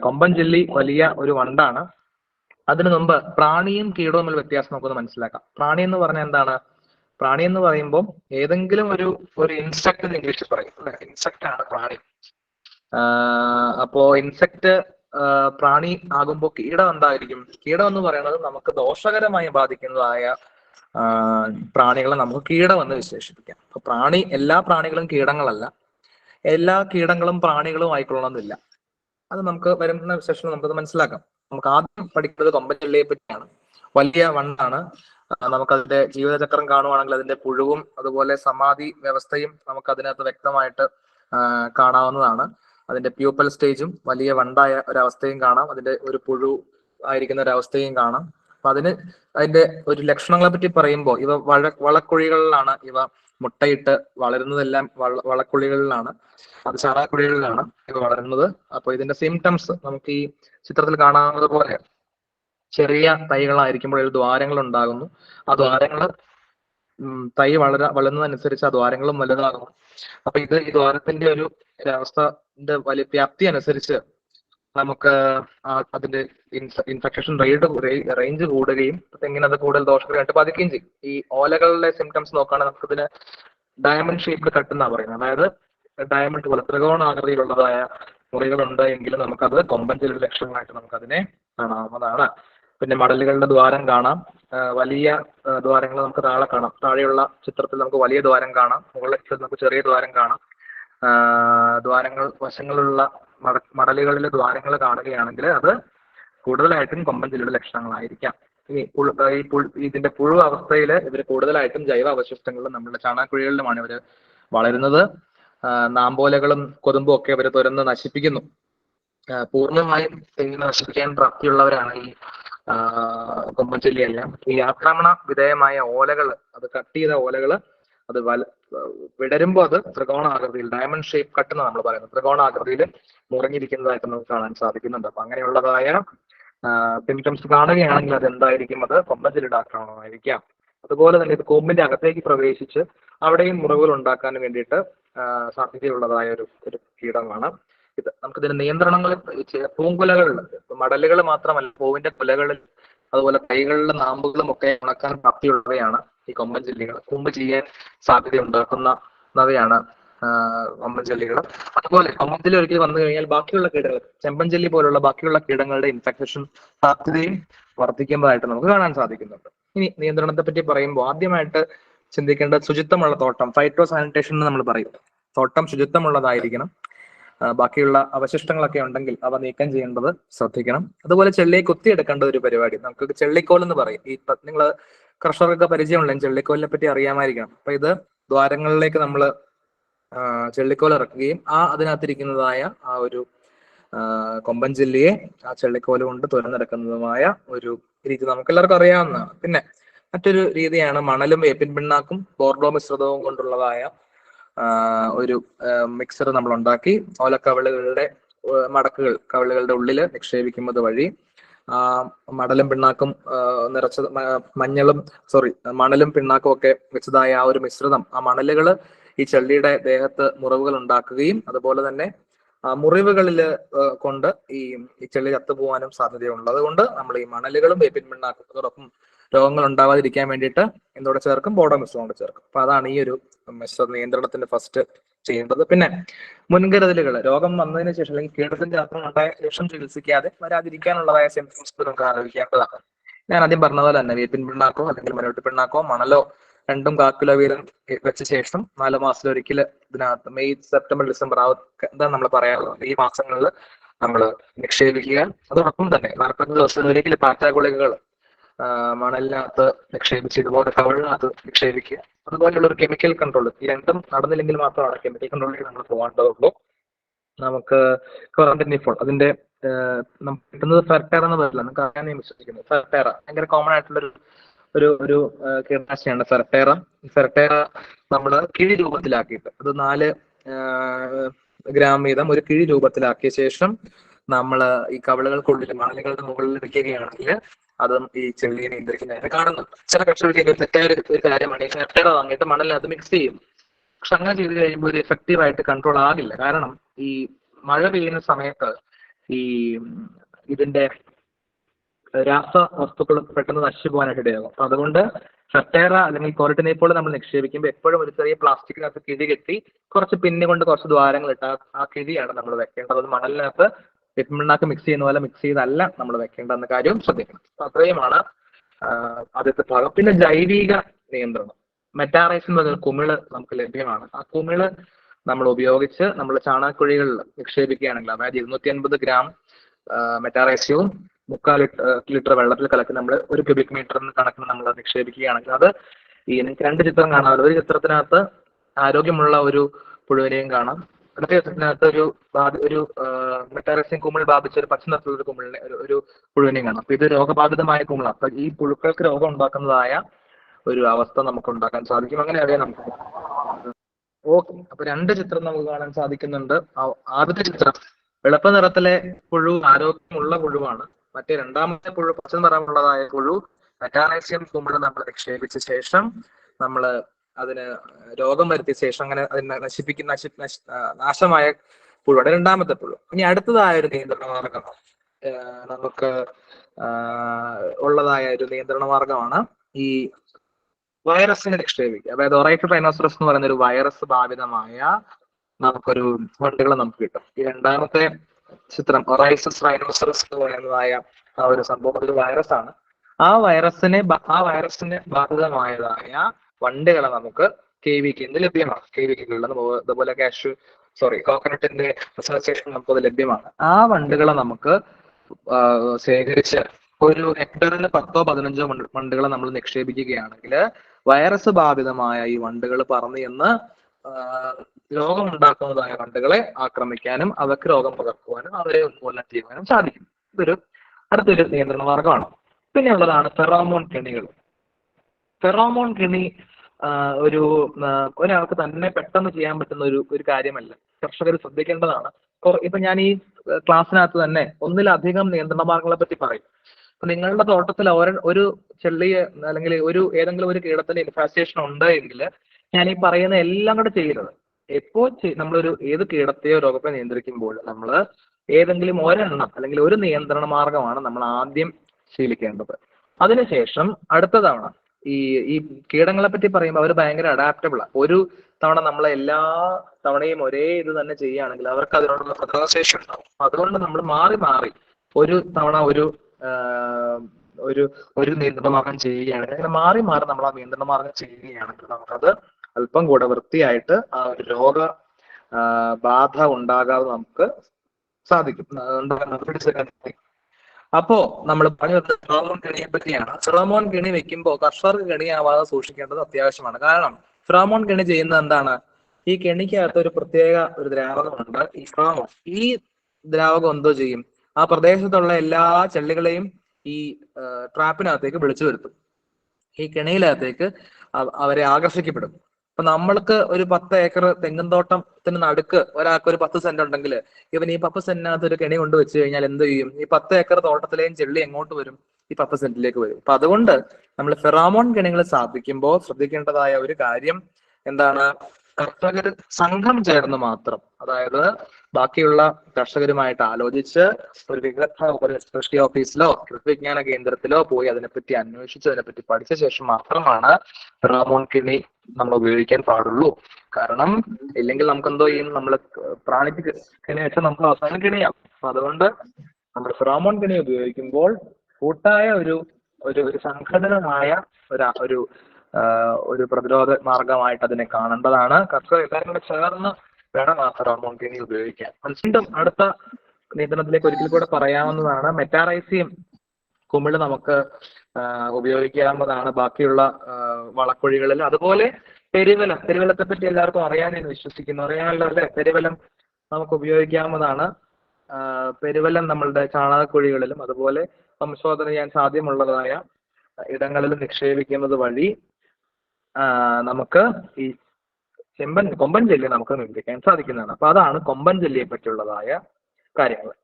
കൊമ്പൻ ചെല്ലി വലിയ ഒരു വണ്ടാണ്. അതിനു മുമ്പ് പ്രാണിയും കീടവും തമ്മിൽ വ്യത്യാസം നമുക്കൊന്ന് മനസ്സിലാക്കാം. പ്രാണി എന്ന് പറഞ്ഞാൽ എന്താണ്? പ്രാണി എന്ന് പറയുമ്പോൾ ഏതെങ്കിലും ഒരു ഒരു ഇൻസെക്ട് എന്ന് ഇംഗ്ലീഷിൽ പറയും. അല്ലെ? ഇൻസെക്ട് ആണ് പ്രാണി. അപ്പോ ഇൻസെക്ട് പ്രാണി ആകുമ്പോൾ കീടം എന്തായിരിക്കും? കീടം എന്ന് പറയുന്നത് നമുക്ക് ദോഷകരമായി ബാധിക്കുന്നതായ പ്രാണികളെ നമുക്ക് കീടം എന്ന് വിശേഷിപ്പിക്കാം. അപ്പൊ പ്രാണി എല്ലാ പ്രാണികളും കീടങ്ങളല്ല. എല്ലാ കീടങ്ങളും പ്രാണികളും ആയിക്കൊള്ളണമെന്നില്ല. അത് നമുക്ക് വരുന്ന സെഷനിൽ നമുക്കത് മനസ്സിലാക്കാം. നമുക്ക് ആദ്യം പഠിക്കുന്നത് കൊമ്പൻചള്ളിയെ പറ്റിയാണ്. വലിയ വണ്ണാണ് നമുക്കതിന്റെ ജീവിതചക്രം കാണുവാണെങ്കിൽ അതിന്റെ പുഴുവും അതുപോലെ സമാധി വ്യവസ്ഥയും നമുക്ക് അതിനകത്ത് വ്യക്തമായിട്ട് കാണാവുന്നതാണ്. അതിന്റെ പ്യൂപ്പൽ സ്റ്റേജും വലിയ വണ്ടായ ഒരവസ്ഥയും കാണാം. അതിന്റെ ഒരു പുഴു ആയിരിക്കുന്ന ഒരവസ്ഥയും കാണാം. അപ്പൊ അതിന് അതിന്റെ ഒരു ലക്ഷണങ്ങളെ പറ്റി പറയുമ്പോൾ ഇവ വഴ വളക്കുഴികളിലാണ് ഇവ മുട്ടയിട്ട് വളരുന്നതെല്ലാം വള വളക്കുഴികളിലാണ് അത് ചാറാക്കുഴികളിലാണ് ഇവ വളരുന്നത്. അപ്പൊ ഇതിന്റെ സിംറ്റംസ് നമുക്ക് ഈ ചിത്രത്തിൽ കാണാവുന്നത് പോലെ ചെറിയ തൈകളായിരിക്കുമ്പോൾ ഒരു ദ്വാരങ്ങൾ ഉണ്ടാകുന്നു ആ ദ്വാരങ്ങൾ തൈ വളര വളരുന്നതനുസരിച്ച് ആ ദ്വാരങ്ങളും വലുതാകുന്നു. അപ്പൊ ഇത് ഈ ദ്വാരത്തിന്റെ ഒരു അവസ്ഥന്റെ വലിയ വ്യാപ്തി അനുസരിച്ച് നമുക്ക് അതിന്റെ ഇൻഫെക്ഷൻ റേറ്റ് റേഞ്ച് കൂടുകയും തെങ്ങിന് അത് കൂടുതൽ ദോഷകരമായിട്ട് ബാധിക്കുകയും ചെയ്യും. ഈ ഓലകളുടെ സിംറ്റംസ് നോക്കുകയാണെങ്കിൽ നമുക്കിതിന് ഡയമണ്ട് ഷേപ്പിൽ കട്ടെന്നാ പറയുന്നത്. അതായത് ഡയമണ്ട് പോലെ ത്രികോണാകൃതിയിലുള്ളതായ മുറികളുണ്ട് എങ്കിൽ നമുക്കത് കൊമ്പൻ ലക്ഷണമായിട്ട് നമുക്കതിനെ കാണാവുന്നതാണ്. പിന്നെ മടലുകളുടെ ദ്വാരം കാണാം. വലിയ ദ്വാരങ്ങൾ നമുക്ക് താഴെ കാണാം. താഴെയുള്ള ചിത്രത്തിൽ നമുക്ക് വലിയ ദ്വാരം കാണാം. മുകളിലെ ചിത്രത്തിൽ നമുക്ക് ചെറിയ ദ്വാരം കാണാം. ദ്വാരങ്ങൾ വശങ്ങളുള്ള മട മടലുകളിലെ ദ്വാരങ്ങൾ കാണുകയാണെങ്കിൽ അത് കൂടുതലായിട്ടും കൊമ്പൻ ജില്ലയുടെ ലക്ഷണങ്ങളായിരിക്കാം. ഈ ഇതിന്റെ പുഴു അവസ്ഥയിൽ ഇവർ കൂടുതലായിട്ടും ജൈവ അവശിഷ്ടങ്ങളും നമ്മുടെ ചാണകക്കുഴികളിലുമാണ് ഇവർ വളരുന്നത്. നാമ്പോലകളും കൊതുമ്പും ഒക്കെ ഇവർ തുരന്ന് നശിപ്പിക്കുന്നു. പൂർണമായും നശിപ്പിക്കാൻ പ്രാപ്തിയുള്ളവരാണ് ഈ കൊമ്പൻ ചെല്ലിയെല്ലാം. ഈ ആക്രമണ വിധേയമായ ഓലകൾ അത് കട്ട് ചെയ്ത ഓലകൾ അത് വല വിടരുമ്പോൾ അത് ത്രികോണാകൃതിയിൽ ഡയമണ്ട് ഷേപ്പ് കട്ട് എന്ന് നമ്മൾ പറയുന്നത്. ത്രികോണാകൃതിയിൽ മുറങ്ങിയിരിക്കുന്നതായിട്ട് നമുക്ക് കാണാൻ സാധിക്കുന്നുണ്ട്. അപ്പൊ അങ്ങനെയുള്ളതായ സിംറ്റംസ് കാണുകയാണെങ്കിൽ അത് എന്തായിരിക്കും അത് കൊമ്പഞ്ചിലിട ആക്രമണമായിരിക്കാം അതുപോലെ തന്നെ ഇത് കൊമ്പിന്റെ അകത്തേക്ക് പ്രവേശിച്ച് അവിടെയും മുറിവുകൾ ഉണ്ടാക്കാൻ വേണ്ടിയിട്ട് സാധ്യതയുള്ളതായ ഒരു ഒരു കീടമാണ് ഇത്. നമുക്കിതിന്റെ നിയന്ത്രണങ്ങൾ പൂങ്കുലകളിൽ മടലുകൾ മാത്രമല്ല പൂവിന്റെ കുലകളിൽ അതുപോലെ കൈകളിലെ നാമ്പുകളും ഒക്കെ ഉണക്കാൻ പ്രാപ്തിയുള്ളവയാണ് ഈ കൊമ്പൻ ചെല്ലികൾ കൂമ്പ് ചെയ്യാൻ സാധ്യത ഉണ്ടാക്കുന്നവയാണ് കൊമ്പൻ ചെല്ലികൾ അതുപോലെ കൊമ്പൻ ചെല്ലി ഒരിക്കൽ വന്നു കഴിഞ്ഞാൽ ബാക്കിയുള്ള കീടങ്ങൾ ചെമ്പൻ ചെല്ലി പോലുള്ള ബാക്കിയുള്ള കീടങ്ങളുടെ ഇൻഫെക്ഷൻ സാധ്യതയും വർദ്ധിക്കുന്നതായിട്ട് നമുക്ക് കാണാൻ സാധിക്കുന്നുണ്ട്. ഇനി നിയന്ത്രണത്തെ പറ്റി പറയുമ്പോൾ ആദ്യമായിട്ട് ചിന്തിക്കേണ്ട ശുചിത്വമുള്ള തോട്ടം ഫൈറ്റോ സാനിറ്റേഷൻ എന്ന് നമ്മൾ പറയും. തോട്ടം ശുചിത്വമുള്ളതായിരിക്കണം. ബാക്കിയുള്ള അവശിഷ്ടങ്ങളൊക്കെ ഉണ്ടെങ്കിൽ അവ നീക്കം ചെയ്യേണ്ടത് ശ്രദ്ധിക്കണം. അതുപോലെ ചെള്ളിയെ കുത്തിയെടുക്കേണ്ട ഒരു പരിപാടി നമുക്ക് ചെള്ളിക്കോൽ എന്ന് പറയും. ഈ നിങ്ങൾ കർഷകർക്ക് പരിചയമുള്ള ചെള്ളിക്കോലിനെ പറ്റി അറിയാമായിരിക്കണം. അപ്പൊ ഇത് ദ്വാരങ്ങളിലേക്ക് നമ്മൾ ചെള്ളിക്കോൽ ഇറക്കുകയും ആ അതിനകത്തിരിക്കുന്നതായ ആ ഒരു കൊമ്പൻ ജില്ലയെ ആ ചെള്ളിക്കോൽ കൊണ്ട് തുരന്നെടുക്കുന്നതുമായ ഒരു രീതി നമുക്ക് എല്ലാവർക്കും അറിയാവുന്നതാണ്. പിന്നെ മറ്റൊരു രീതിയാണ് മണലും വേപ്പിൻ പിണ്ണാക്കും ബോർഡോ മിശ്രിതവും കൊണ്ടുള്ളതായ ഒരു മിക്സർ നമ്മൾ ഉണ്ടാക്കി ഓലക്കവിളുകളുടെ മടക്കുകൾ കവിളുകളുടെ ഉള്ളിൽ നിക്ഷേപിക്കുന്നത് വഴി മടലും പിണ്ണാക്കും നിറച്ച മഞ്ഞളും സോറി മണലും പിണ്ണാക്കും ഒക്കെ വെച്ചതായ ആ ഒരു മിശ്രിതം ആ മണലുകൾ ഈ ചെള്ളിയുടെ ദേഹത്ത് മുറിവുകൾ ഉണ്ടാക്കുകയും അതുപോലെ തന്നെ മുറിവുകളിൽ കൊണ്ട് ഈ ചെള്ളി ചത്തുപോകാനും സാധ്യതയുണ്ട്. അതുകൊണ്ട് നമ്മൾ ഈ മണലുകളും വേപ്പിൻ പിണ്ണാക്കും അതോടൊപ്പം രോഗങ്ങൾ ഉണ്ടാവാതിരിക്കാൻ വേണ്ടിയിട്ട് എന്തോടെ ചേർക്കും ബോഡോ മിശ്രം കൊണ്ട് ചേർക്കും. അപ്പൊ അതാണ് ഈ ഒരു മിശ്ര നിയന്ത്രണത്തിന്റെ ഫസ്റ്റ് ചെയ്യേണ്ടത്. പിന്നെ മുൻകരുതലുകൾ രോഗം വന്നതിന് ശേഷം അല്ലെങ്കിൽ കീടത്തിന്റെ ഉണ്ടായ ശേഷം ചികിത്സിക്കാതെ വരാതിരിക്കാനുള്ളതായ സിംറ്റംസ് നമുക്ക് ആലോചിക്കേണ്ടതാണ്. ഞാൻ ആദ്യം പറഞ്ഞ പോലെ തന്നെ വേപ്പിൻ പിണ്ണാക്കോ അല്ലെങ്കിൽ മരോട്ടി പിണ്ണാക്കോ മണലോ രണ്ടും കാക്കിലോ വീരം വെച്ച ശേഷം നാല് മാസത്തിലൊരിക്കൽ ഇതിനകത്ത് മെയ് സെപ്റ്റംബർ ഡിസംബർ ആ എന്താണ് നമ്മൾ പറയാറുള്ളത്? ഈ മാസങ്ങളിൽ നമ്മൾ നിക്ഷേപിക്കുക. അതോടൊപ്പം തന്നെ നാൽപ്പത് ദിവസം ഒരിക്കൽ പാറ്റ ഗുളികകൾ ആ, മണലിനകത്ത് നിക്ഷേപിച്ച് ഇതുപോലെ കവളിനകത്ത് നിക്ഷേപിക്കുക. അതുപോലെയുള്ള ഒരു കെമിക്കൽ കൺട്രോൾ ഈ രണ്ടും നടന്നില്ലെങ്കിൽ മാത്രമാണ് കെമിക്കൽ കൺട്രോളിലേക്ക് നമ്മൾ പോകേണ്ടതുള്ളൂ. നമുക്ക് ക്വാറന്റൈനിഫോൾ അതിന്റെ നമുക്ക് കിട്ടുന്നത് എന്ന് പറയില്ല നമുക്ക് അറിയാൻ ഞാൻ വിശ്വസിക്കുന്നു. ഫെർട്ടേറ ഭയങ്കര കോമൺ ആയിട്ടുള്ള ഒരു ഒരു കീടനാശിനിയാണ് ഫെർട്ടേറ ഫെർട്ടേറ നമ്മൾ കിഴി രൂപത്തിലാക്കിയിട്ട് അത് നാല് ഗ്രാം വീതം ഒരു കിഴി രൂപത്തിലാക്കിയ ശേഷം നമ്മൾ ഈ കവിളുകൾക്കുള്ളിൽ മണലുകളുടെ മുകളിൽ വെക്കുകയാണെങ്കിൽ അതും ഈ ചെളിയെ നിയന്ത്രിക്കുന്നതായിട്ട് കാണുന്നു. ചില കക്ഷികൾക്ക് ഇത് തെറ്റായ ഒരു കാര്യമാണ്. ഈ ഫെർട്ടേറ വാങ്ങിയിട്ട് മണലിനകത്ത് മിക്സ് ചെയ്യും. പക്ഷെ അങ്ങനെ ചെയ്ത് കഴിയുമ്പോൾ ഒരു എഫക്റ്റീവ് ആയിട്ട് കൺട്രോൾ ആകില്ല. കാരണം ഈ മഴ പെയ്യുന്ന സമയത്ത് ഈ ഇതിന്റെ രാസ രാസവസ്തുക്കൾ പെട്ടെന്ന് നശിച്ചു പോകാനായിട്ട് ഇടയാകും. അപ്പൊ അതുകൊണ്ട് ഫെർട്ടേറ അല്ലെങ്കിൽ കോരട്ടിനേപ്പോൾ നമ്മൾ നിക്ഷേപിക്കുമ്പോൾ എപ്പോഴും ഒരു ചെറിയ പ്ലാസ്റ്റിക്കിനകത്ത് കിഴി കെട്ടി കുറച്ച് പിന്നെ കൊണ്ട് കുറച്ച് ദ്വാരങ്ങൾ ഇട്ട് ആ- കിഴിയാണ് നമ്മൾ വെക്കേണ്ടത്. അത് വെപ്പിമണ്ണാക്ക് മിക്സ് ചെയ്യുന്ന പോലെ മിക്സ് ചെയ്തല്ല നമ്മൾ വെക്കേണ്ടെന്ന കാര്യവും ശ്രദ്ധിക്കണം. അത്രയുമാണ് ആദ്യത്തെ ഭാഗം. പിന്നെ ജൈവിക നിയന്ത്രണം. മെറ്റാറൈസ് എന്ന് പറഞ്ഞ കുമിൾ നമുക്ക് ലഭ്യമാണ്. ആ കുമിൾ നമ്മൾ ഉപയോഗിച്ച് നമ്മൾ ചാണകക്കുഴികളിൽ നിക്ഷേപിക്കുകയാണെങ്കിൽ അതായത് ഇരുന്നൂറ്റി അൻപത് ഗ്രാം മെറ്റാറൈസ്യവും മുക്കാൽ ലിറ്റർ വെള്ളത്തിൽ കലക്കി നമ്മൾ ഒരു ക്യൂബിക് മീറ്ററിന് കണക്കിന് നമ്മൾ നിക്ഷേപിക്കുകയാണെങ്കിൽ അത് ഈ രണ്ട് ചിത്രം കാണാമല്ലോ ഒരു ചിത്രത്തിനകത്ത് ആരോഗ്യമുള്ള ഒരു പുഴുവിനെയും കാണാം. ചിത്രത്തിനകത്ത് ഒരു ഒരു മെറ്റാറസിൻ കുമിൾ ബാധിച്ച ഒരു പച്ച നിറത്തിലുള്ള ഒരു കുമിളിനെ ഒരു ഒരു പുഴുവിനെയും കാണാം. അപ്പൊ ഇത് രോഗബാധിതമായ കുമിളാണ്. അപ്പൊ ഈ പുഴുക്കൾക്ക് രോഗം ഉണ്ടാക്കുന്നതായ ഒരു അവസ്ഥ നമുക്ക് ഉണ്ടാക്കാൻ സാധിക്കും. അങ്ങനെ അറിയാം നമുക്ക്. ഓക്കെ. അപ്പൊ രണ്ട് ചിത്രം നമുക്ക് കാണാൻ സാധിക്കുന്നുണ്ട്. ആദ്യത്തെ ചിത്രം വെളുപ്പ നിറത്തിലെ പുഴു ആരോഗ്യമുള്ള പുഴുവാണ്. മറ്റേ രണ്ടാമത്തെ പുഴു പച്ച നിറമുള്ളതായ പുഴു മെറ്റാനൈസിയം കുമിൾ നമ്മൾ നിക്ഷേപിച്ച ശേഷം നമ്മൾ അതിന് രോഗം വരുത്തിയ ശേഷം അങ്ങനെ അതിനെ നശിപ്പിക്കുന്ന നശി നശി- നാശമായ പുഴുവാണ് രണ്ടാമത്തെ പുഴു. ഇനി അടുത്തതായ ഒരു നിയന്ത്രണ മാർഗം നമുക്ക് ഉള്ളതായ ഒരു നിയന്ത്രണ മാർഗമാണ് ഈ വൈറസിനെ നിക്ഷേപിക്കുക. അതായത് ഒറൈറ്റ് റൈനോസറസ് എന്ന് പറയുന്ന ഒരു വൈറസ് ബാധിതമായ നമുക്കൊരു വണ്ടികൾ നമുക്ക് കിട്ടും. ഈ രണ്ടാമത്തെ ചിത്രം ഒറൈസസ് റൈനോസറസ് എന്ന് പറയുന്നതായ ആ ഒരു സംഭവം ഒരു വൈറസ് ആണ് ആ വൈറസിനെ ആ വൈറസിനെ ബാധിതമായതായ വണ്ടുകളെ നമുക്ക് കെ വി കെ ലഭ്യമാണ്. കെ വി കെകളിൽ അതുപോലെ കാഷ് സോറി കോക്കനട്ടിന്റെ അസോസിയേഷൻ നമുക്കത് ലഭ്യമാണ്. ആ വണ്ടുകളെ നമുക്ക് ശേഖരിച്ച് ഒരു ഹെക്ടറിന് പത്തോ പതിനഞ്ചോ വണ്ട് വണ്ടുകളെ നമ്മൾ നിക്ഷേപിക്കുകയാണെങ്കിൽ വൈറസ് ബാധിതമായ ഈ വണ്ടുകൾ പറന്ന് എന്ന് രോഗമുണ്ടാക്കുന്നതായ വണ്ടുകളെ ആക്രമിക്കാനും അവർക്ക് രോഗം പകർത്തുവാനും അവരെ ഉന്മൂലനം ചെയ്യുവാനും സാധിക്കും. ഇതൊരു അടുത്തൊരു നിയന്ത്രണ മാർഗമാണ്. പിന്നെ ഉള്ളതാണ് ഫെറോമോൺ കെണികൾ. ഫെറോമോൺ കെണി ഒരു ഒരാൾക്ക് തന്നെ പെട്ടെന്ന് ചെയ്യാൻ പറ്റുന്ന ഒരു ഒരു കാര്യമല്ല. കർഷകർ ശ്രദ്ധിക്കേണ്ടതാണ്. ഇപ്പൊ ഞാൻ ഈ ക്ലാസ്സിനകത്ത് തന്നെ ഒന്നിലധികം നിയന്ത്രണ മാർഗങ്ങളെ പറ്റി പറയും. അപ്പൊ നിങ്ങളുടെ തോട്ടത്തിൽ ഒരു ചെള്ളിയ അല്ലെങ്കിൽ ഒരു ഏതെങ്കിലും ഒരു കീടത്തിന്റെ ഇൻഫാസ്റ്റേഷൻ ഉണ്ട് എങ്കിൽ ഞാൻ ഈ പറയുന്ന എല്ലാം കൂടെ ചെയ്യരുത്. എപ്പോ നമ്മളൊരു ഏത് കീടത്തെയോ രോഗത്തെ നിയന്ത്രിക്കുമ്പോൾ നമ്മൾ ഏതെങ്കിലും ഒരെണ്ണം അല്ലെങ്കിൽ ഒരു നിയന്ത്രണ മാർഗമാണ് നമ്മൾ ആദ്യം ശീലിക്കേണ്ടത്. അതിനുശേഷം അടുത്ത തവണ ഈ ഈ കീടങ്ങളെ പറ്റി പറയുമ്പോൾ അവർ ഭയങ്കര അഡാപ്റ്റബിൾ ആണ് ഒരു തവണ നമ്മൾ എല്ലാ തവണയും ഒരേ ഇത് തന്നെ ചെയ്യുകയാണെങ്കിൽ അവർക്ക് അതിനോടുള്ള പ്രതിരോധശേഷി ഉണ്ടാവും. അതുകൊണ്ട് നമ്മൾ മാറി മാറി ഒരു തവണ ഒരു ഒരു ഒരു നിയന്ത്രണ മാർഗം ചെയ്യുകയാണെങ്കിൽ അങ്ങനെ മാറി മാറി നമ്മൾ ആ നിയന്ത്രണ മാർഗം ചെയ്യുകയാണെങ്കിൽ നമുക്കത് അല്പം കൂടെ വൃത്തിയായിട്ട് ആ ഒരു രോഗ ബാധ ഉണ്ടാകാതെ നമുക്ക് സാധിക്കും. സാധിക്കും അപ്പോ നമ്മൾ പറഞ്ഞു വരുന്നത് ഫിറോമോൺ കെണിയെ പറ്റിയാണ്. ഫിറോമോൺ കെണി വെക്കുമ്പോൾ കർഷകർക്ക് കെണിയാവാതെ സൂക്ഷിക്കേണ്ടത് അത്യാവശ്യമാണ്. കാരണം ഫിറോമോൺ കെണി ചെയ്യുന്നത് എന്താണ്? ഈ കെണിക്കകത്ത് ഒരു പ്രത്യേക ഒരു ദ്രാവകമുണ്ട് ഈ ഫിറോമോൺ ഈ ദ്രാവകം എന്തോ ചെയ്യും? ആ പ്രദേശത്തുള്ള എല്ലാ ചെള്ളികളെയും ഈ ട്രാപ്പിനകത്തേക്ക് വിളിച്ചു വരുത്തും. ഈ കെണിയിലകത്തേക്ക് അവ- അവരെ ആകർഷിക്കപ്പെടും. അപ്പൊ നമ്മൾക്ക് ഒരു പത്ത് ഏക്കർ തെങ്ങും തോട്ടത്തിന് നടുക്ക് ഒരാൾക്ക് ഒരു പത്ത് സെന്റ് ഉണ്ടെങ്കിൽ ഇവൻ ഈ പത്ത് സെന്റിനകത്ത് ഒരു കെണി കൊണ്ട് വെച്ച് കഴിഞ്ഞാൽ എന്ത് ചെയ്യും? ഈ പത്ത് ഏക്കർ തോട്ടത്തിലെയും ചെള്ളി എങ്ങോട്ട് വരും? ഈ പത്ത് സെന്റിലേക്ക് വരും. അപ്പൊ അതുകൊണ്ട് നമ്മൾ ഫെറാമോൺ കെണികൾ സ്ഥാപിക്കുമ്പോൾ ശ്രദ്ധിക്കേണ്ടതായ ഒരു കാര്യം എന്താണ്? കർഷകർ സംഘം ചേർന്ന് മാത്രം അതായത് ബാക്കിയുള്ള കർഷകരുമായിട്ട് ആലോചിച്ച് ഒരു വിദഗ്ധ ഒരു കൃഷി ഓഫീസിലോ കൃഷി വിജ്ഞാന കേന്ദ്രത്തിലോ പോയി അതിനെപ്പറ്റി അന്വേഷിച്ച് അതിനെപ്പറ്റി പഠിച്ച ശേഷം മാത്രമാണ് റാമോൺ കിണി നമ്മൾ ഉപയോഗിക്കാൻ പാടുള്ളൂ. കാരണം ഇല്ലെങ്കിൽ നമുക്ക് എന്തോ ചെയ്യും നമ്മൾ പ്രാണിക്ക് കിണി വെച്ചാൽ നമുക്ക് അവസാനം കിണിയാം അപ്പൊ അതുകൊണ്ട് നമ്മൾ ഫെറാമോൺ കിണി ഉപയോഗിക്കുമ്പോൾ കൂട്ടായ ഒരു ഒരു സംഘടനമായ ഒരു ഒരു പ്രതിരോധ മാർഗമായിട്ട് അതിനെ കാണേണ്ടതാണ്. കർഷകർ എല്ലാവരും കൂടെ ചേർന്ന് വേണം ആ ഫെറോമോൺ ഉപയോഗിക്കാൻ. വീണ്ടും അടുത്ത നിയന്ത്രണത്തിലേക്ക് ഒരിക്കൽ കൂടെ പറയാവുന്നതാണ്. മെറ്റാറൈസിയം കുമിൾ നമുക്ക് ഉപയോഗിക്കാവുന്നതാണ്. ബാക്കിയുള്ള വളക്കുഴികളിൽ. അതുപോലെ പെരുവലം. പെരുവലത്തെ പറ്റി എല്ലാവർക്കും അറിയാൻ ഞാൻ വിശ്വസിക്കുന്നു. അറിയാനുള്ള അല്ലെ? പെരുവലം നമുക്ക് ഉപയോഗിക്കാവുന്നതാണ്. പെരുവലം നമ്മളുടെ ചാണകക്കുഴികളിലും അതുപോലെ സംശോധന ചെയ്യാൻ സാധ്യമുള്ളതായ ഇടങ്ങളിൽ നിക്ഷേപിക്കുന്നത് വഴി നമുക്ക് ഈ ചെമ്പൻ കൊമ്പൻ ജെല്ലി നമുക്ക് നിർമ്മിക്കാൻ സാധിക്കുന്നതാണ്. അപ്പൊ അതാണ് കൊമ്പൻ ജെല്ലിയെ പറ്റിയുള്ളതായ കാര്യങ്ങൾ.